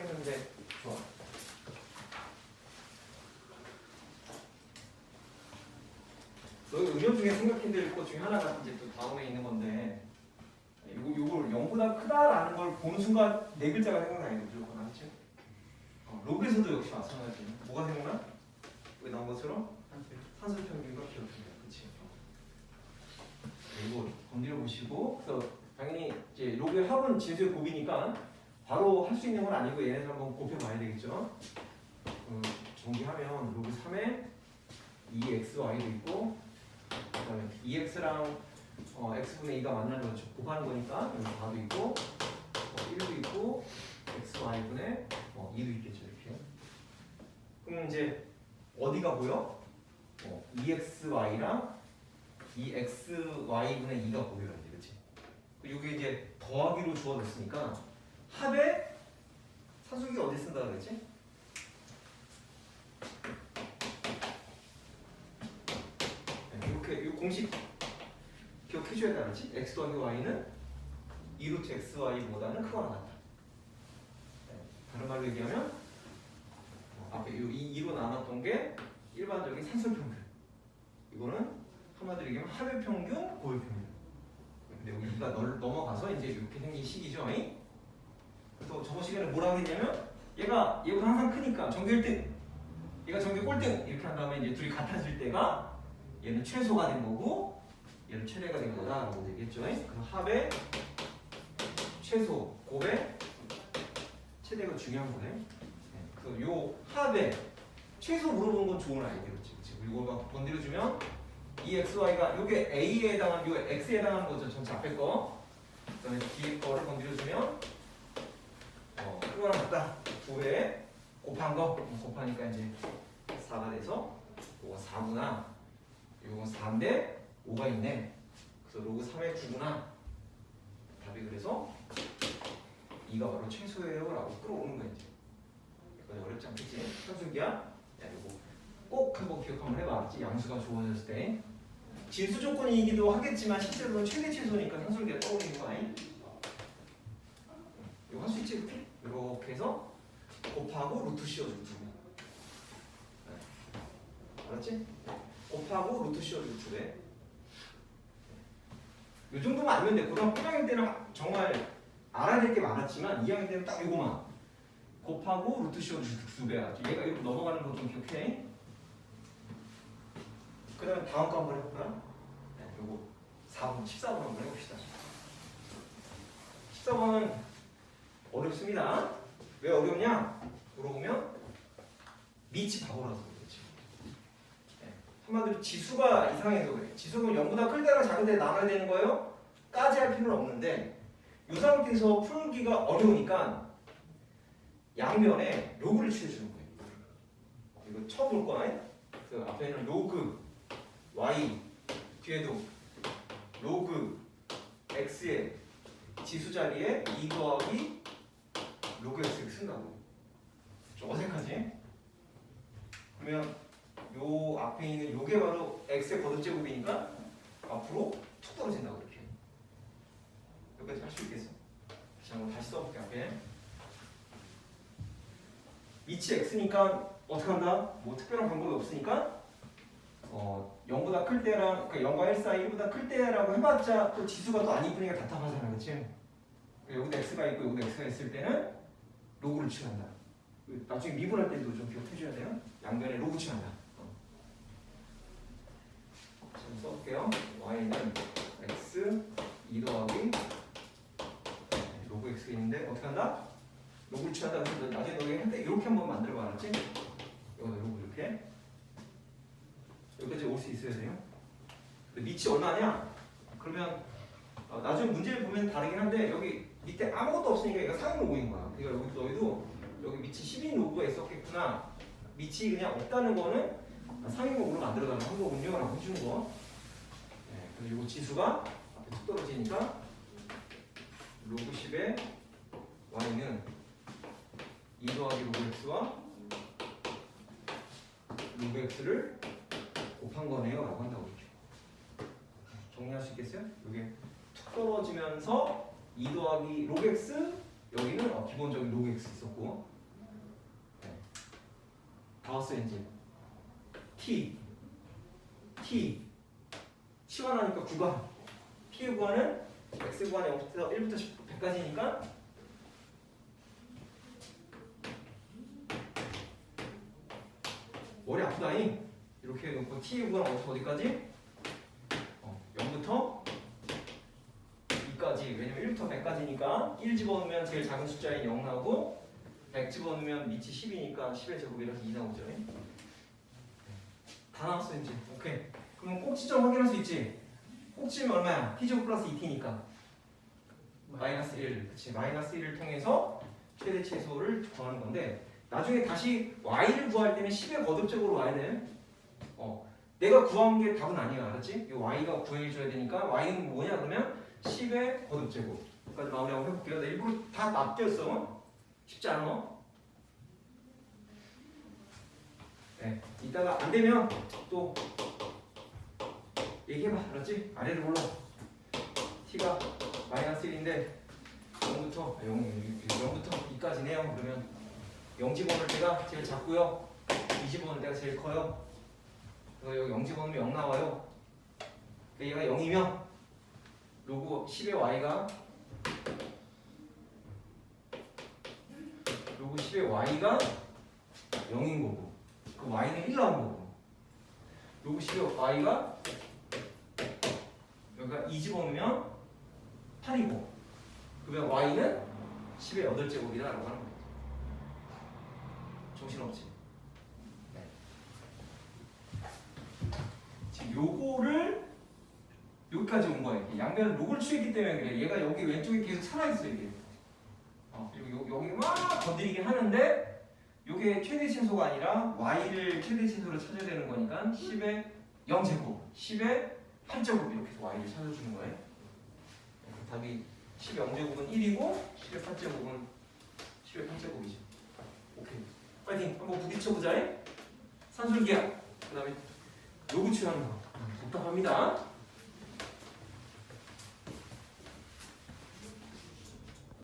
했는데 좋아. 너희 의견 중에 생각해야 될것 중에 하나가 이제 또 다음에 있는 건데 이거 요걸 0보다 크다라는 걸 보는 순간 네 글자가 생각나요 무조건 알지? 어, 로그에서도 역시 마찬가지. 뭐가 생각나? 여기 나온 것처럼 산술 평균과 기억 평균. 그렇지? 이거 건드려 보시고 그래서 당연히 이제 로그의 합은 진수의 곱이니까 바로 할 수 있는 건 아니고 얘네들 한번 곱해봐야 되겠죠? 음, 정리하면 로그 3에 2xy도 있고 그다음에 2x랑 어, x분의 2가 만나는 거죠. 곱하는 거니까 여기 4도 있고 어, 1도 있고 xy분의 어, 2도 있겠죠 이렇게. 그럼 이제 어디가 보여? 어, 2xy랑 2xy분의 2가 보여요 이제 그렇지? 이게 이제 더하기로 주어졌으니까 합에 사수기 어디 쓴다 그랬지? 네, 이렇게 이 공식 기억해줘야 되겠지? x 더하기 y는 2루트 xy보다는 크거나 같다. 네, 다른 말로 얘기하면 어, 앞에 이 2로 나눴던 게 일반적인 산술 평균. 이거는 한마디로 얘기하면 합의 평균, 고의 평균. 근데 여기 2가 널, 넘어가서 이제 이렇게 생긴 식이죠. 잉? 그래서 저번 시간에 뭐라고 했냐면 얘가 얘보다 항상 크니까 전교 1등 얘가 전교 꼴등 이렇게 한 다음에 이제 둘이 같아질 때가 얘는 최소가 된 거고 얘는 최대가 된 거다 라고 얘기했죠. 그럼 합의 최소, 곱의 최대가 중요한 거네. 네, 그래서 요 합의 최소 물어보는 건 좋은 아이디어지. 그리고 이거 막 건드려주면 이 xy가 요게 a에 해당한 요 x에 해당하는 거죠. 전체 앞에 거. 그다음에 뒤에 거를 건드려주면 거랑 같다. 9에 곱한 거 곱하니까 이제 4가 돼서 요거 4구나. 요거 4인데 5가 있네. 그래서 로그 3의 9구나. 답이 그래서 2가 바로 최소예요 라고 끌어오는 거야 이제. 이거 어렵지 않겠지? 현수기야? 야 이거 꼭 한번 기억 한번 해봐. 알았지? 양수가 주어졌을 때. 진수 조건이기도 하겠지만 실제로는 최대 최소니까 현수기가 떠오르는 거 아니? 이거 할 수 있지 이렇게? 해서 곱하고 루트 배. 네. 알았지? 곱하고 루트 씌워주고 두 배. 이 정도만 알면 돼. 고등학교 1학년 때는 정말 알아야 될 게 많았지만 2학년 때는 딱 이거만 곱하고 루트 씌워주고 두 배야. 얘가 이렇게 넘어가는 거 좀 기억해. 그 다음에 다음 거 한번 해볼까? 네, 요거 4번, 14번 한번 해봅시다. 14번은 어렵습니다. 왜 어렵냐? 물어보면 미치 바보라서 그렇지. 네. 한마디로 지수가 이상해서 그래. 지수는 0보다 클 때랑 작은 때 나눠야 되는 거예요? 까지 할 필요는 없는데 이 상태에서 풀기가 어려우니까 양면에 로그를 취해주는 거예요. 이거 처음 볼 거야. 그 앞에는 로그 y 뒤에도 로그 x의 지수 자리에 2 더하기 로그 x를 쓴다고. 좀 어색하지? 그러면 요 앞에 있는 요게 바로 x의 거듭제곱이니까 앞으로 툭 떨어진다고 이렇게. 여기까지 할 수 있겠어? 자, 한번 다시 써볼게 앞에. 위치 x니까 어떻게 한다? 뭐 특별한 방법이 없으니까 어 0보다 클 때랑 그러니까 0과 1 사이 1보다 클 때라고 해봤자 또 지수가 또 안 이쁘니까 답답하잖아 그렇지? 여기다 x가 있고 여기다 x가 있을 때는 로그를 취한다 나중에 미분할 때도 좀 기억해줘야 돼요 양변에 로그 취한다 어. 지금 써볼게요 y는 x 2 더하기 로그 x가 있는데 어떻게 한다? 로그를 취한다 그래서 나중에 너희 할때 이렇게 한번 만들어봐 알았지? 여기다 로그 이렇게 여기까지 올 수 있어야 돼요. 근데 밑이 얼마냐? 그러면 어, 나중에 문제를 보면 다르긴 한데 여기 밑에 아무것도 없으니까 얘가 상위 로그인 거야. 그러니까 여기 너희도 여기 밑이 10인 로그가 있었겠구나. 밑이 그냥 없다는 거는 상위 로그로 만들어달라고 한 거군요. 라고 해주는 거. 네, 그리고 지수가 앞에 툭 떨어지니까 로그 10에 y는 2 더하기 로그 x와 로그 x를 곱한 거네요 라고 한다고 있겠어요? 이게 툭 떨어지면서 2 더하기 x 여기는 어, 기본적인 x 있었고 네. 다 왔어 이제 t t 치환하니까 구간 t의 구간은 x 구간이 0부터 1부터 100까지니까 머리 아프다잉 이렇게 해놓고 t의 구간 어디까지? 어, 0부터 2까지 왜냐면 1부터 100까지니까 1 집어넣으면 제일 작은 숫자인 0 나오고 100 집어넣으면 밑이 10이니까 10의 제곱이라서 2 나오죠. 다 나왔어 이제. 오케이. 그럼 꼭지점 확인할 수 있지? 꼭지면 얼마야? t제곱 플러스 2t니까. 마이너스 1 그치. 마이너스 1을 통해서 최대 최소를 구하는 건데 나중에 다시 y를 구할 때는 10의 거듭적으로 어, 내가 구한 게 답은 아니야. 알았지? 이 y가 구해줘야 되니까 y는 뭐냐? 그러면 10의 거듭제곱. 여기까지 마무리 한번 해볼게요. 나 일부러 다 납띄었어. 쉽지 않아? 네, 이따가 안 되면 또 얘기해봐. 알았지? 아래를 올라. t가 마이너스 1인데 0부터 0, 0부터 2까지네요. 그러면 0 집어넣을 때가 제일 작고요. 2 집어넣을 때가 제일 커요 그래서 여기 0 집어넣으면 0 나와요. 그러니까 얘가 0이면 로그 10의 y가 로그 10의 y가 0인 거고 그 y는 1 나온 거고 로그 10의 y가 여기가 2 집어넣으면 8이고 그러면 y는 10의 8제곱이다 라고 하는 거죠 정신없지 네. 지금 요거를 여기까지 온 거야 이렇게 양면을 로그를 취했기 때문에 그래 얘가 여기 왼쪽에 계속 살아있어 이게. 어, 그리고 요, 여기 막 건드리긴 하는데 요게 최대 신소가 아니라 y를 최대 신소로 찾아야 되는 거니까 10의 0제곱 10의 8제곱 이렇게 해서 y를 찾아주는 거예요. 그래서 답이 10의 0제곱은 1이고 10의 8제곱은 10의 8제곱이죠. 오케이. 파이팅! 한번 부딪혀보자. 산술기야. 그 다음에 취하는 거 복잡합니다